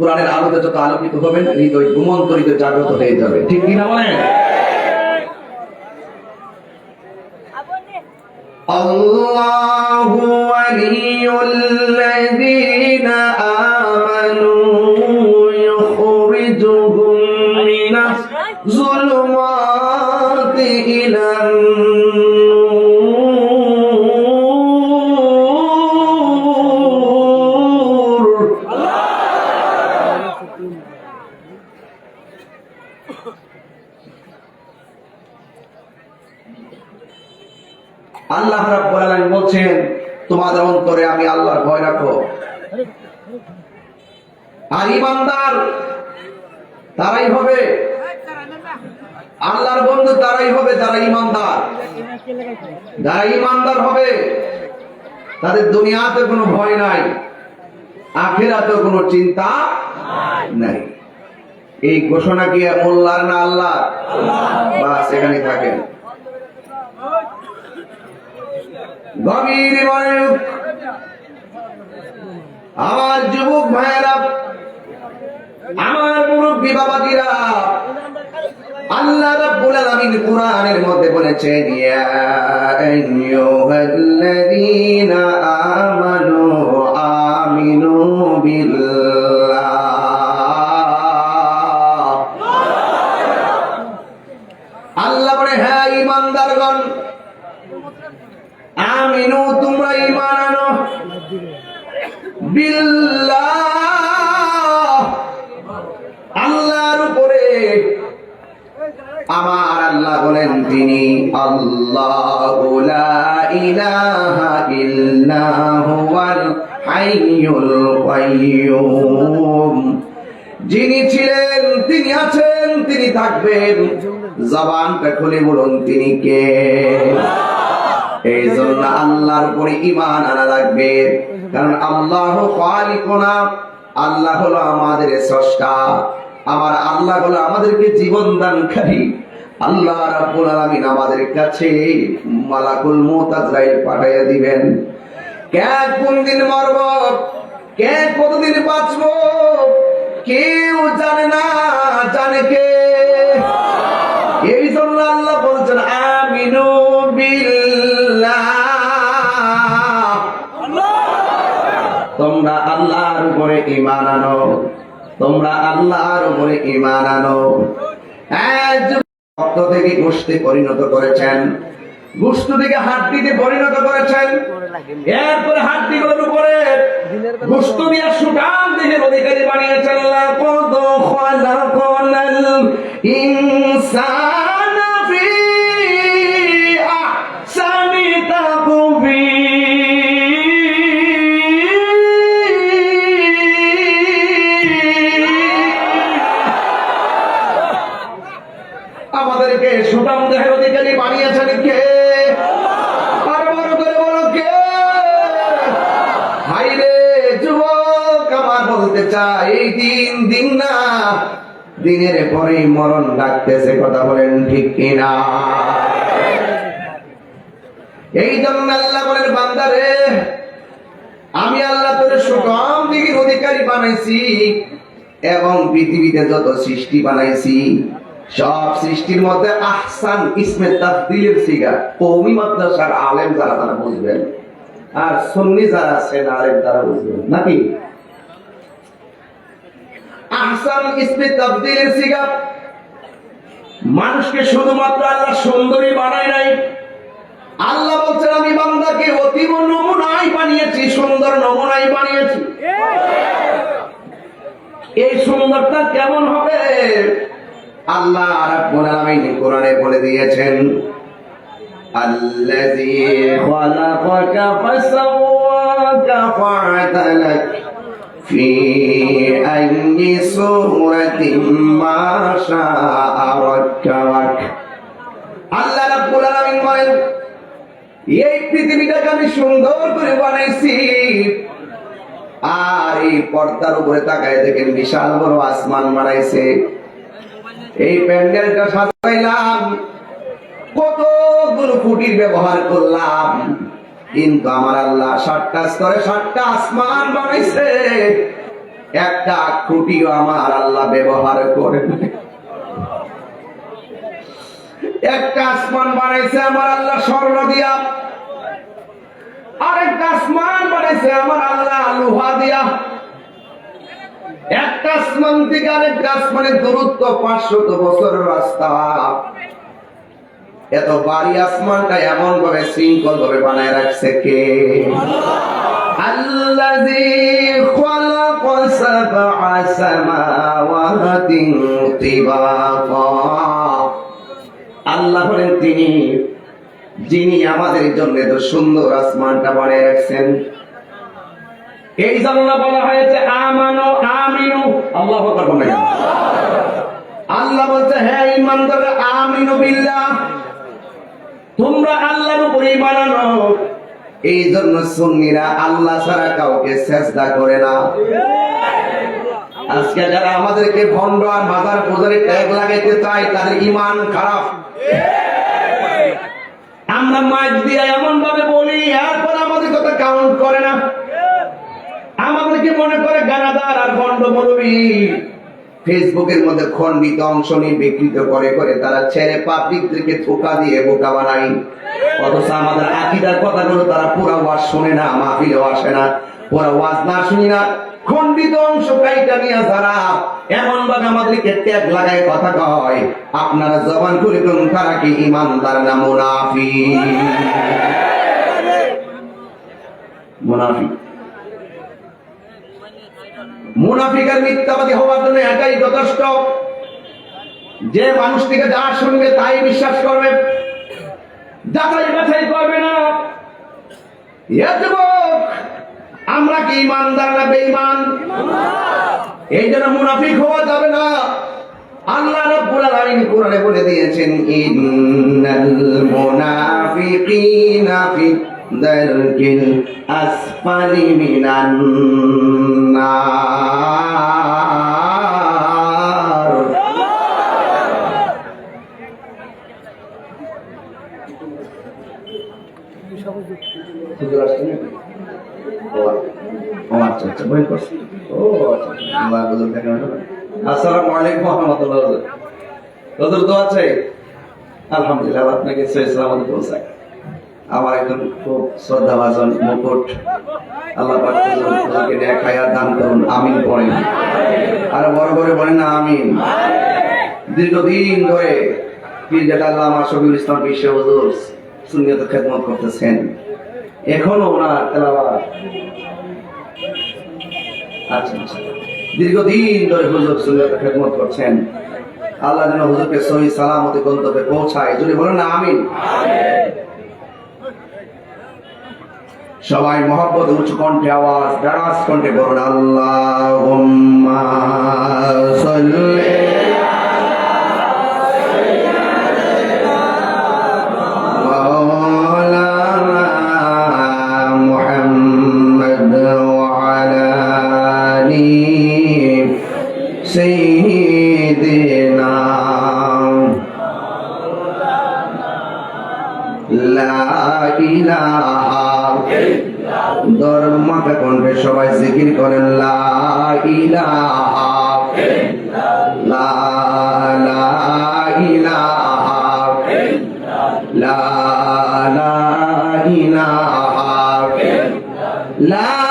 কোরআনের আলোতে যত আলোকিত হবেন হৃদয় ঘুমন্ত হৃদয় জাগ্রত হয়ে যাবে ঠিক কিনা বলেন الله ولي الذين آمنوا আল্লাহ রাব্বুল বলছেন, তোমাদের অন্তরে আমি আল্লাহর ভয় রাখো আর ইমানদার তারাই হবে, আল্লাহর বন্ধু তারাই হবে যারা ইমানদার যারা ইমানদার হবে, তাদের দুনিয়াতে কোনো ভয় নাই আখেরাতে কোনো চিন্তা নাই। এই ঘোষণা কি মোল্লার না আল্লাহ বাস এখানে থাকেন। গভীর মনোযোগ আমার যুবক ভাইয়েরা, আমার মুরব্বী বাবাজিরা, আল্লাহ রাব্বুল আলামিন কোরআনের মধ্যে বলেছেন, ইয়া আইয়ুহাল্লাযীনা তিনি আল্লাহ যিনি ছিলেন, তিনি আছেন, তিনি থাকবেন। জবানটা খুলে বলুন, তিনি কে? এই জন্য আল্লাহর উপরে ইমান আনা লাগবে। কারণ আল্লাহ খালিকুনা আল্লাহ হলো আমাদের স্রষ্টা। আমার আল্লাহ হলো আমাদেরকে জীবন দানকারী। আল্লাহ রাব্বুল আলামিন আমাদের কাছে মালাকুল মউত আজরাইল পাঠাইয়া দিবেন। কে কোন দিন মরব? কে কতদিন বাঁচব? কেউ জানে না, জানে কে? এই জন্য আল্লাহ বলছেন, আমিনু তোমরা আল্লাহর উপরে ঈমান আনো। তোমরা আল্লাহর উপরে ঈমান আনো। রক্ত থেকে গোষ্ঠে পরিণত করেছেন। গোষ্ঠ থেকে হাড্ডিতে পরিণত করেছেন। এরপরে হাড্ডিগুলোর উপরে গোষ্ঠ দিয়ে সুটান দেহের অধিকারী বানিয়েছেন। ইনসান। দিনের পরে মরণ ডাকতেছে, কথা বলেন ঠিক কিনা? এই জন্য আল্লাহ বলেন বান্দারে আমি আল্লাহ তোর সুগম দিকের অধিকারী বানাইছি এবং পৃথিবীতে যত সৃষ্টি বানাইছি, সব সৃষ্টির মধ্যে আহসান, ইসমে তাফদিলের সিগা, কৌমি মাদ্রাসার আলেম যারা তারা বুঝবেন? আর সুন্নি যারা আছেন, আলেম তারা বুঝবেন। নাকি? আহসান ইসমে তাবদিলের সিগা মানুষকে শুধুমাত্র আল্লাহ সুন্দরী বানায় নাই। আল্লাহ বলছেন, আমি বান্দাকে অতীব নমুনাই বানিয়েছি, সুন্দর নমুনাই বানিয়েছি। এই সুন্দরটা কেমন হবে? আল্লাহ রাব্বুল আলামিন কোরআনে বলে দিয়েছেন, আল্লাযী খালাকাকা ফাসাওয়াকা ফা'তালাক في أي سورة ما شاء ركبك আল্লাহ রাব্বুল আলামিন বলেন এই পৃথিবীটাকে আমি সুন্দর করে বানাইছি আর এই পর্দার উপরে তাকায় দেখেন বিশাল বড় আসমান বানাইছে এই প্যান্ডেলটা সাজাইলাম কতগুলো খুঁটির ব্যবহার করলাম কিন্তু আমার আল্লাহ সাতটা স্তরে সাতটা আসমান বানাইছে। একটা খুঁটিও আমার আল্লাহ ব্যবহার করে একটা আসমান বানাইছে আমার আল্লাহ স্বর্ণ দিয়া। আরেকটা আসমান বানাইছে আমার আল্লাহ লোহা দিয়া। একটা আসমান থেকে আরেকটা আসমানের দূরত্ব পাঁচশত বছরের রাস্তা। এত বাড়ি আসমানটা এমন ভাবে শৃঙ্খল ভাবে বানায় রাখছে কে الذي خلق سبع سماوات طباقا আল্লাহ হলেন তিনি যিনি আমাদের জন্য এত সুন্দর আসমানটা বানিয়ে রাখছেন এই জন্য বলা হয়েছে আমানো আমিনু আল্লাহ করবো না আল্লাহ বলছে হ্যাঁ ইমানদার আমিনু বিল্লাহ তোমরা আল্লাহর উপরে ঈমান আনো। এই জন্য সুন্নিরা আল্লাহ ছাড়া কাউকে চেষ্টা করে না। আজকে যারা আমাদেরকে ভণ্ড আর মাদার পূজারে ট্যাগ লাগাইতে চায়, তাদের ইমান খারাপ। আমরা মাইক দিয়ে এমন ভাবে বলি, এরপর আমাদের কথা কাউন্ট করে না। আমাদেরকে মনে করে গানাদার আর ভণ্ড মরবি ফেসবুকের মধ্যে খণ্ডিত অংশ নিয়ে বিকৃত করে করে তারা ছেড়ে পাবলিকদেরকে ধোকা দিয়ে বোকা বানাই অথচ আমাদের আকিদার কথাগুলো তারা পুরা ওয়াজ শোনে না মাহফিলেও আসে না, পুরা ওয়াজ না শুনি না। খণ্ডিত অংশ কাইটা নিয়ে যারা এমন ভাবে আমাদেরকে ট্যাগ লাগায় কথা কয়, আপনারা জবান করে করুন তারা কি ইমানদার না মুনাফি মুনাফি মুনাফিকের মিথ্যাবাদী হওয়ার জন্য এটাই যথেষ্ট। যে মানুষ থেকে যা শুনবে তাই বিশ্বাস করবে। যাচাই বাছাই করবে না। আমরা কি ইমানদার না বেঈমান? এই জন্য মুনাফিক হওয়া যাবে না। আল্লাহ রাব্বুল আলামিন কোরআনে বলে দিয়েছেন, ইন্নাল মুনাফিকিনা ফি দারকিল আসফালি মিনান আসসালামু আলাইকুম রাহমাতুল্লাহ হুজুর আছে আলহামদুলিল্লাহ আপনাকে সহি সালামত পৌঁছায় আমার একজন খুব শ্রদ্ধাভাজন মুকুট আল্লাহ হায়াত দান করুন। আমিন পড়েন। আর বড় করে বলেন না, আমিন। দীর্ঘদিন ধরে ইসলাম খেদমত করতেছেন। এখনও আচ্ছা আচ্ছা। দীর্ঘদিন ধরে খেদমত করছেন। আল্লাহ যেন হুজুরকে সহি সালামতে গন্তব্যে পৌঁছায়। যদি বলেন না, আমিন। সবাই মহব্বত উঁচু কণ্ঠে আওয়াজ দারাজ কণ্ঠে বলুন আল্লাহ ধর্মকে কণ্ঠে সবাই জিকির করেন লা ইলাহা লা লা ইলাহা লা লা ইলাহা লা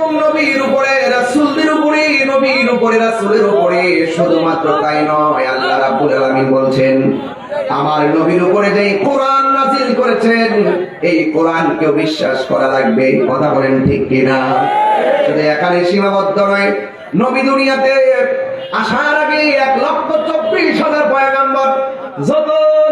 নবীর উপরে, রাসূলদের উপরে, নবীর উপরে, রাসূলের উপরে। শুধুমাত্র তাই নয়, আল্লাহ রাব্বুল আলামিন বলছেন, আমার নবীর উপরে যে কোরআন নাজিল করেছেন, এই কোরআন কেউ বিশ্বাস করা লাগবে। কথা বলেন ঠিক কিনা? শুধু এখানে সীমাবদ্ধ নয়, নবী দুনিয়াতে আসার আগে এক লক্ষ চব্বিশ হাজার পয়গাম্বর যত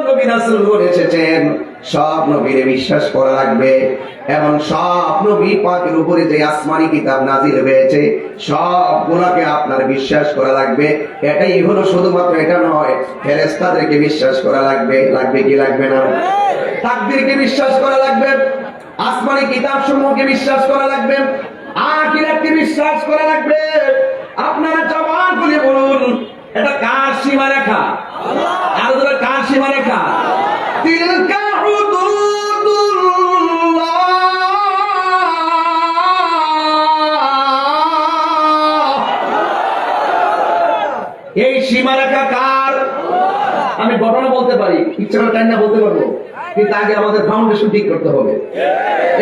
নবী রাসূল করে এসেছেন, সব নবীরে বিশ্বাস করা লাগবে। এবং সব নবী পাকের উপরে যে আসমানি কিতাব নাজিল হয়েছে সবগুলোকে আপনার বিশ্বাস করা লাগবে। এটাই হলো শুধুমাত্র এটা নয় ফেরেস্তাদেরকে বিশ্বাস করা লাগবে। লাগবে কি লাগবে না? তাকদিরকে বিশ্বাস করা লাগবে, আসমানি কিতাব সমূহকে বিশ্বাস করা লাগবে, আখিরাতকে বিশ্বাস করা লাগবে। আপনারা জবান খুলে বলুন এটা কার সীমা রেখা আর কার সীমা রেখা তিলকা এই সীমারেখা কার? আমি ঘটনা বলতে পারি, ইচ্ছা টাইম না বলতে পারব। কিন্তু আগে আমাদের ফাউন্ডেশন ঠিক করতে হবে।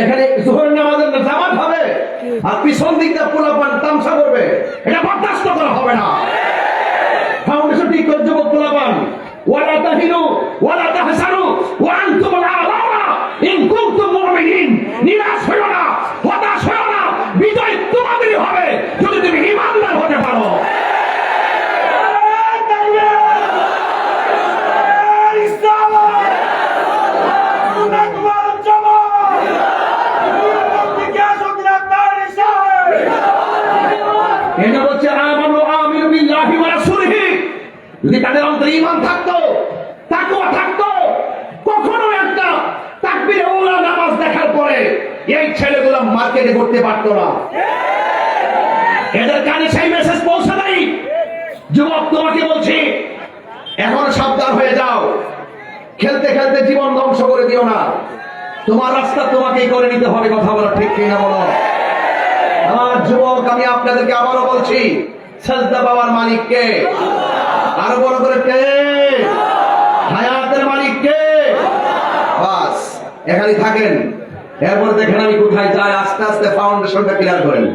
এখানে জোহর নামাজের জামাত হবে, আর পিছন দিকটা পোলাপান তামসা করবে। এটা বরদাস্ত করা হবে না। যুবক পোলাপান ওয়ালা তাহিনু ওয়ালা তাহসানু ওয়া আনতুমুল আ'লাউনা ইন কুনতুম মুমিনিন নিরাশ হইও না হতাশ হইও না বিজয় তোমাদেরই হবে যদি তুমি ঈমানদার হতে পারো এটা হচ্ছে আমানু আমিনু বিল্লাহি ওয়া রাসূলিহি যদি তাদের অন্তরে ঈমান থাকতো, তাকওয়া থাকতো, কখনো একটা তাকবীরে ওলা নামাজ দেখার পরে এই ছেলেগুলো মার্কেটে করতে পারতো না। এদের কানে সেই মেসেজ পৌঁছে নাই। যুবক, তোমাকে বলছি, এখন সাবধান হয়ে যাও। খেলতে খেলতে জীবন ধ্বংস করে দিও না। তোমার রাস্তা তোমাকেই করে নিতে হবে, কথা বলা ঠিক কিনা বলো? আমার যুবক, আমি আপনাদেরকে আবারও বলছি, সাজদা বাবার মালিক কে আরও বড় করে কে? হায়াতের মালিক কে? বাস এখানে থাকেন। এরপর দেখেন আমি কোথায় যাই, আস্তে আস্তে ফাউন্ডেশনটা ক্লিয়ার করেন।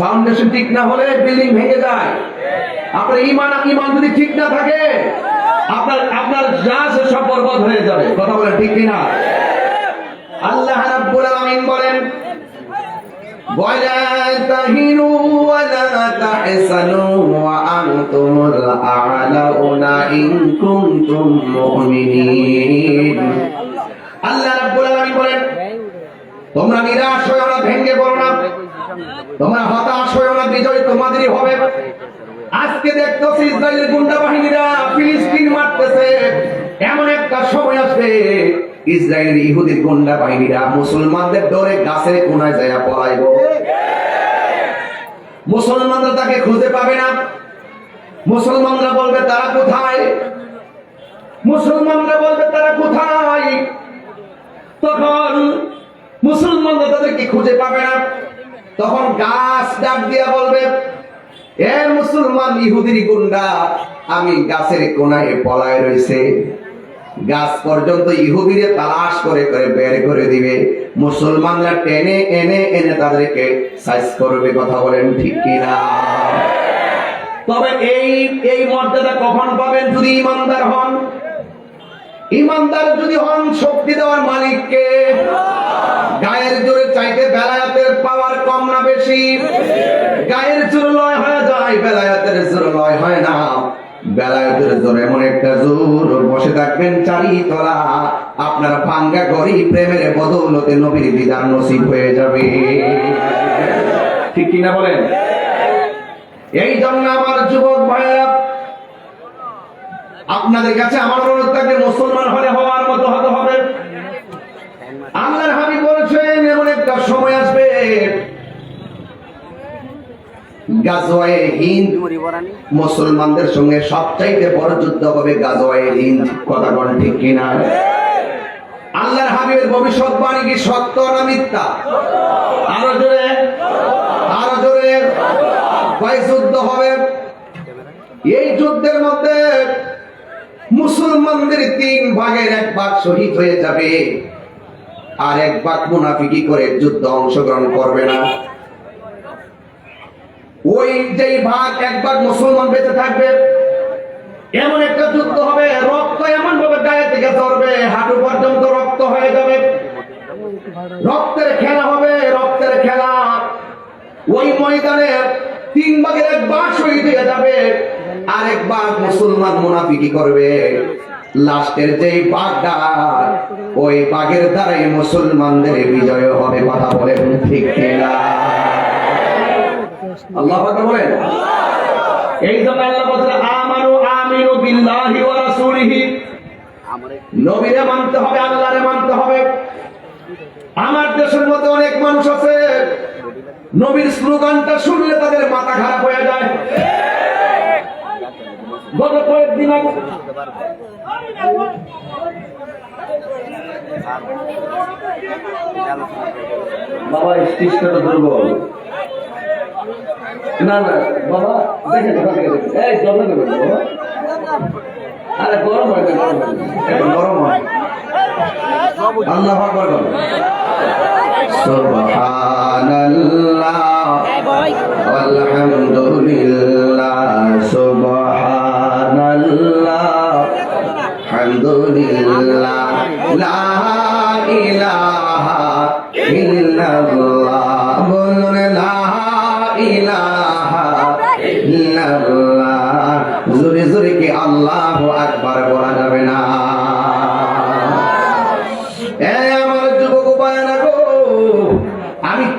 ফাউন্ডেশন ঠিক না হলে বিল্ডিং ভেঙে যায়। আপনার ইমান ইমান যদি ঠিক না থাকে, আপনার আপনার যা সব বরবাদ হয়ে যাবে। কথা বলেন ঠিক কিনা? আল্লাহ রাব্বুল আলামিন বলেন ولا تهنوا ولا تحزنوا وأنتم الأعلون إن كنتم مؤمنين আল্লাহ রাব্বুল আলামিন বলেন তোমরা নিরাশ হয়ে না ভেঙে পড়ো না তোমরা হতাশ হয়ে না বিজয় তোমাদেরই হবে আজকে দেখতেছি ইসরায়েলের গুন্ডা বাহিনীরা ফিলিস্তিন মারতেছে এমন একটা সময় আসবে ইসরায়েলের ইহুদি গুন্ডা বাহিনীরা মুসলমানদের ডরে গাছের কোনায় যায় পলাইব মুসলমানরা তাকে খুঁজে পাবে না। মুসলমানরা বলবে, তারা কোথায়? মুসলমানরা বলবে, তারা কোথায়? তখন মুসলমানরা তাদেরকে খুঁজে পাবে না। তখন গাছ ডাক দিয়া বলবে, এ মুসলমান ইহুদির গুন্ডা, আমি গাছের কোনায় পলায় রয়েছে গাছ পর্যন্ত ইহুদিরে তালাশ করে করে বের করে দিবে। মুসলমানরা টেনে এনে এনে তাদেরকে সাইজ করবে, কথা বলেন ঠিক কিনা? তবে এই এই মর্যাদা কখন পাবেন যদি ইমানদার হন? ইমানদার যদি হন, শক্তি দেওয়ার মালিককে। গায়ের জোরে চাইতে বেলায়াতের পাওয়ার কম না বেশি। গায়ের জোর লয় হয়ে যায়, বেলায়াতের জোর লয় হয় না। বেলায়াতের জোর এমন একটা জোর। বসে থাকবেন চারি তলা আপনার ভাঙ্গা গড়ি প্রেমের বদৌলতে নবীর বিধান নসিব হয়ে যাবে। ঠিক কিনা বলেন? এই জন্য আমার যুবক ভাইয়েরা, আপনাদের কাছে আমার অনুরোধ থাকবে, মুসলমান হলে হওয়ার মতো হতে হবে। আল্লাহর হাবিব বলেছেন, এমন একটা সময় আসবে গাজওয়ায়ে হিন্দ মুসলমানদের সঙ্গে সবচাইতে বড় যুদ্ধ হবে গাজওয়ায়ে হিন্দ। কথা কোন ঠিক কিনা? আল্লাহর হাবিবের ভবিষ্যৎবাণী কি সত্য না মিথ্যা? আরও জোরে। আরও জোরে। কয় যুদ্ধ হবে? এই যুদ্ধের মধ্যে মুসলমানদের তিন ভাগের এক ভাগ শহীদ হয়ে যাবে। আর এক ভাগ মুনাফিকি করে যুদ্ধ অংশগ্রহণ করবে না। ওই যেই ভাগ এক ভাগ মুসলমান বেঁচে থাকবে, এমন একটা যুদ্ধ হবে, রক্ত এমন ভাবে গায়ে থেকে ধরবে, হাঁটু পর্যন্ত রক্ত হয়ে যাবে। রক্তের খেলা হবে, রক্তের খেলা। ওই ময়দানে তিন ভাগের এক ভাগ শহীদ হয়ে যাবে আরেক ভাগ মুসলমান মুনাফিকি করবে। লাস্টের যেই বাঘটা ওই বাঘের দ্বারাই মুসলমানদের বিজয় হবে, কথা বলে ঠিক কিনা? আল্লাহ বলেন, এই জন্য আল্লাহ বলছেন আমানু আমিনু বিল্লাহি ওয়া রাসূলিহি। নবীরে মানতে হবে, আল্লাহরে মানতে হবে। আমার দেশের মধ্যে অনেক মানুষ আছে, নবীর স্লোগানটা শুনলে তাদের মাথা খারাপ হয়ে যায়। গত কয়েকদিন আগে বাবা স্টিস্টার দুর্বল। না না বাবা দেখেন। এই জল দেবেন বাবা। আরে গরম হয় না গরম হয়। গরম হয়। আল্লাহ আকবার বলো। সুবহানাল্লাহ। আলহামদুলিল্লাহ সুবহানাল্লাহ। আলহামদুলিল্লাহ লা ইলাহা ইল্লাল্লাহ।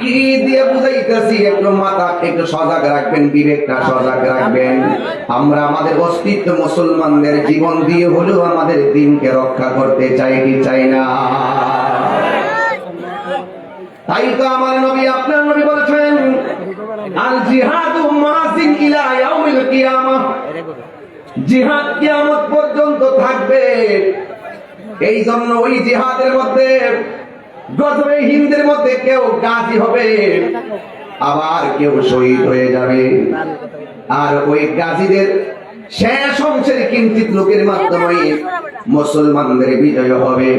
কি দিয়ে বুঝাইতেছি? একটু মাথা, একটু সজাগ রাখবেন, বিবেকটা সজাগ রাখবেন। আমরা আমাদের অস্তিত্ব মুসলমানদের জীবন দিয়ে হলেও আমাদের দিনকে রক্ষা করতে চাই কি চাই না? তাই তো আমার নবী, আপনার নবী বলেছেন আল জিহাদু মাসিন ইলা ইয়াউমিল কিয়ামাহ জিহাদ কিয়ামত পর্যন্ত থাকবে। এই জন্য ওই জিহাদের মধ্যে গজবে হিন্দের মধ্যে কেউ গাজী হবে, আবার কেউ শহীদ হয়ে যাবে। আর ওই গাজীদের শেষ অংশের কিঞ্চিত লোকের মাধ্যমে মুসলমানদের বিজয় হবে।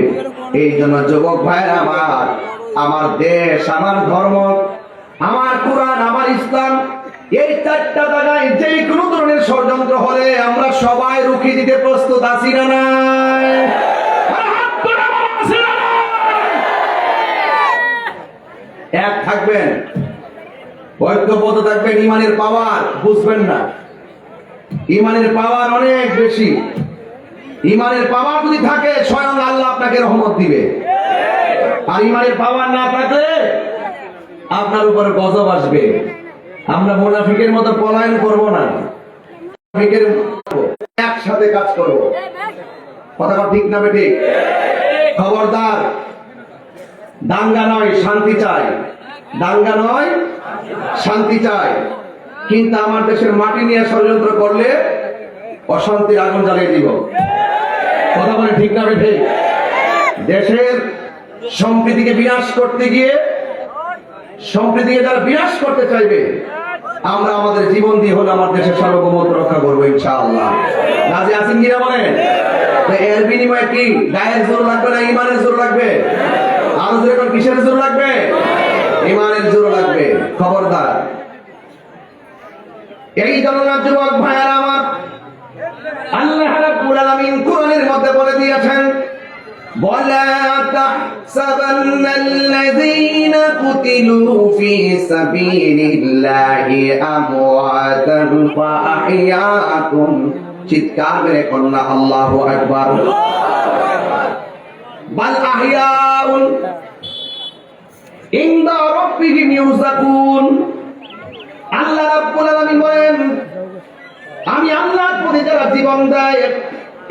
এই জন্য যুবক ভাইয়ের আমার আমার দেশ, আমার ধর্ম, আমার কোরআন, আমার ইসলাম, এই চারটা জায়গায় যে কোনো ধরনের ষড়যন্ত্র হলে আমরা সবাই রুখে দিতে প্রস্তুত আছি না নাই আর হাত তোলা বলা আছে না নাই? এক থাকবেন। ঐক্যবদ্ধ থাকবেন, ইমানের পাওয়ার বুঝবেন না। ইমানের পাওয়ার অনেক বেশি। ইমানের পাওয়ার যদি থাকে, স্বয়ং আল্লাহ আপনাকে রহমত দিবে। আর ইমানের পাওয়ার না থাকলে আপনার উপরে গজব আসবে। আমরা মোনাফিকের মতো পলায়ন করব না। একসাথে কাজ করব। কথাটা ঠিক না বেঠিক খবরদার, দাঙ্গা নয়, শান্তি চাই। দাঙ্গা নয়, শান্তি চাই। কিন্তু আমার দেশের মাটি নিয়ে ষড়যন্ত্র করলে অশান্তির আগুন জ্বালিয়ে দিব। কথা বলে ঠিক না বেঠিক দেশের সম্প্রীতিকে বিনাশ করতে গিয়ে সম্প্রীতিকে যারা বিনাশ করতে চাইবে, আমরা আমাদের জীবন দিয়ে হলে আমার দেশের সার্বভৌমত্ব রক্ষা করব ইনশাআল্লাহ। রাজি আছেন কিনা বলেন? এর বিনিময়ে কি গায়ের জোর লাগবে না ইমানের জোর লাগবে? আরও জোর কিসের জোর লাগবে? ইমানের জোর লাগবে খবরদার এই জন্য যুবক ভাইয়ার আমার আল্লাহ রাব্বুল আলামিন কোরআনের মধ্যে বলে দিয়েছেন ولا تحسبن الذين قتلوا في سبيل الله أمواتا فأحياكم চিৎকার মেরে কন্যা আল্লাহ আকবার বাল আহিয়াউন আল্লাহ বলেন, আমি আল্লাহর পথে যারা জীবন দেয়,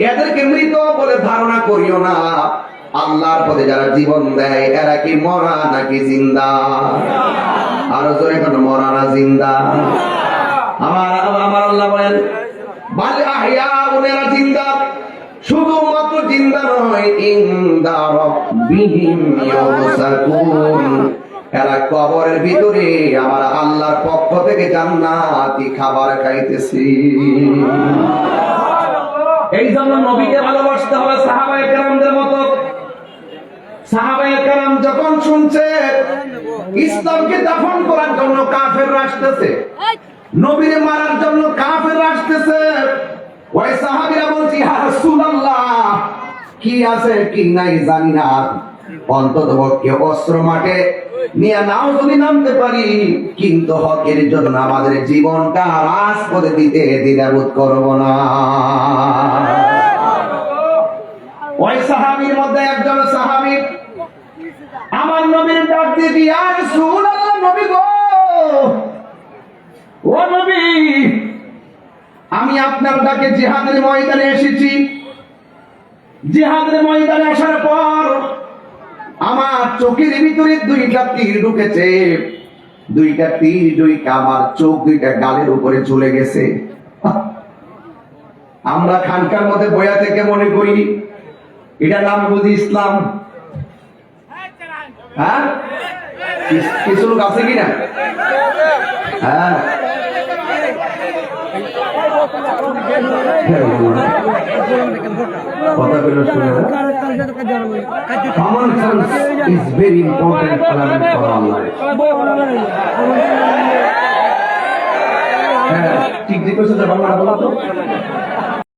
এদেরকে মৃত বলে ধারণা করিও না। আল্লাহর পথে যারা জীবন দেয়, এরা কি মরা নাকি জিন্দা? আরও জোরে কোন মরা না জিন্দা? আমার আমার আল্লাহ বলেন, বাল আহিয়া উনেরা জিন্দা। শুধুমাত্র জিন্দা নয়, ইন্দা এরা কবরের ভিতরে আমার আল্লাহর পক্ষ থেকে জান্নাতি খাবার খাইতেছি। এই জন্য নবীকে ভালোবাসতে হবে কেরামদের মতো। কেরাম যখন শুনছে, ইসলামকে দাফন করার জন্য কাফের আসতেছে, নবীরে মারার জন্য কাফের আসতেছে, ওই সাহাবীরা বলছি, ইয়া রাসূলুল্লাহ কি আছে, কি নাই জানি না। অন্তত পক্ষে অস্ত্র মাঠে নিয়ে নাও যদি নামতে পারি। কিন্তু হকের জন্য আমাদের জীবনটা রাস করে দিতে দ্বিধাবোধ করব না। ওই সাহাবীর মধ্যে একজন সাহাবী, আমার নবীর ডাক কি আর রাসূলুল্লাহ নবী গো। ও নবী, আমি আপনার ডাকে জিহাদের ময়দানে এসেছি। জিহাদের ময়দানে আসার পর আমার চোখের ভিতরে দুইটা তীর ঢুকেছে। দুইটা তীর দুইটা আমার চোখ দুইটা গালের উপরে চলে গেছে। আমরা খানকার মধ্যে বয়া থেকে মনে করি, এটা নাম বুঝি ইসলাম। হ্যাঁ? কিছু লোক আছে কিনা? হ্যাঁ। Common sense is very important element for our life. হ্যাঁ, ঠিক যে বাংলা বলা তো